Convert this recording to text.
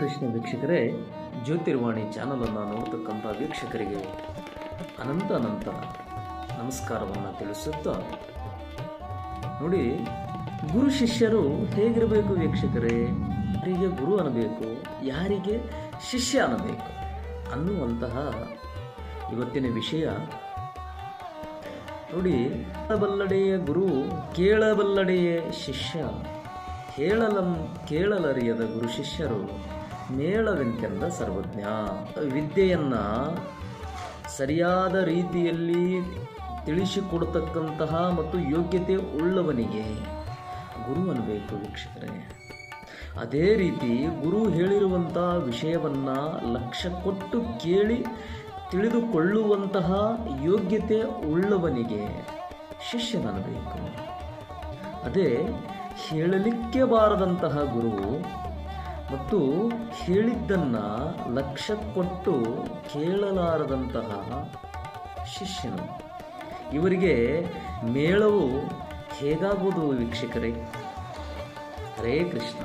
ಕೃಷ್ಣ ವೀಕ್ಷಕರೇ, ಜ್ಯೋತಿರ್ವಾಣಿ ಚಾನಲನ್ನು ನೋಡ್ತಕ್ಕಂಥ ವೀಕ್ಷಕರಿಗೆ ಅನಂತ ಅನಂತ ನಮಸ್ಕಾರವನ್ನು ತಿಳಿಸುತ್ತಾ, ನೋಡಿ, ಗುರು ಶಿಷ್ಯರು ಹೇಗಿರಬೇಕು ವೀಕ್ಷಕರೇ? ಯಾರಿಗೆ ಗುರು ಅನ್ನಬೇಕು, ಯಾರಿಗೆ ಶಿಷ್ಯ ಅನ್ನಬೇಕು ಅನ್ನುವಂತಹ ಇವತ್ತಿನ ವಿಷಯ. ನೋಡಿ, ಕೇಳಬಲ್ಲಡೆಯ ಗುರು ಕೇಳಬಲ್ಲಡೆಯ ಶಿಷ್ಯ ಕೇಳಲಂ ಕೇಳಲರಿಯದ ಗುರು ಶಿಷ್ಯರು ಮೇಳವೆಂತೆಂದ ಸರ್ವಜ್ಞ. ವಿದ್ಯೆಯನ್ನು ಸರಿಯಾದ ರೀತಿಯಲ್ಲಿ ತಿಳಿಸಿಕೊಡ್ತಕ್ಕಂತಹ ಮತ್ತು ಯೋಗ್ಯತೆ ಉಳ್ಳವನಿಗೆ ಗುರು ಅನ್ನಬೇಕು ವೀಕ್ಷಕರೇ. ಅದೇ ರೀತಿ ಗುರು ಹೇಳಿರುವಂತಹ ವಿಷಯವನ್ನು ಲಕ್ಷ್ಯ ಕೊಟ್ಟು ಕೇಳಿ ತಿಳಿದುಕೊಳ್ಳುವಂತಹ ಯೋಗ್ಯತೆ ಉಳ್ಳವನಿಗೆ ಶಿಷ್ಯನನ್ನಬೇಕು ಅದೇ ಹೇಳಲಿಕ್ಕೆ ಬಾರದಂತಹ ಗುರು ಮತ್ತು ಕೇಳಿದ್ದನ್ನು ಲಕ್ಷ್ಯ ಕೊಟ್ಟು ಕೇಳಲಾರದಂತಹ ಶಿಷ್ಯನು. ಇವರಿಗೆ ಮೇಳವು ಹೇಗಾಗುವುದು ವೀಕ್ಷಕರೇ? ಹರೇ ಕೃಷ್ಣ.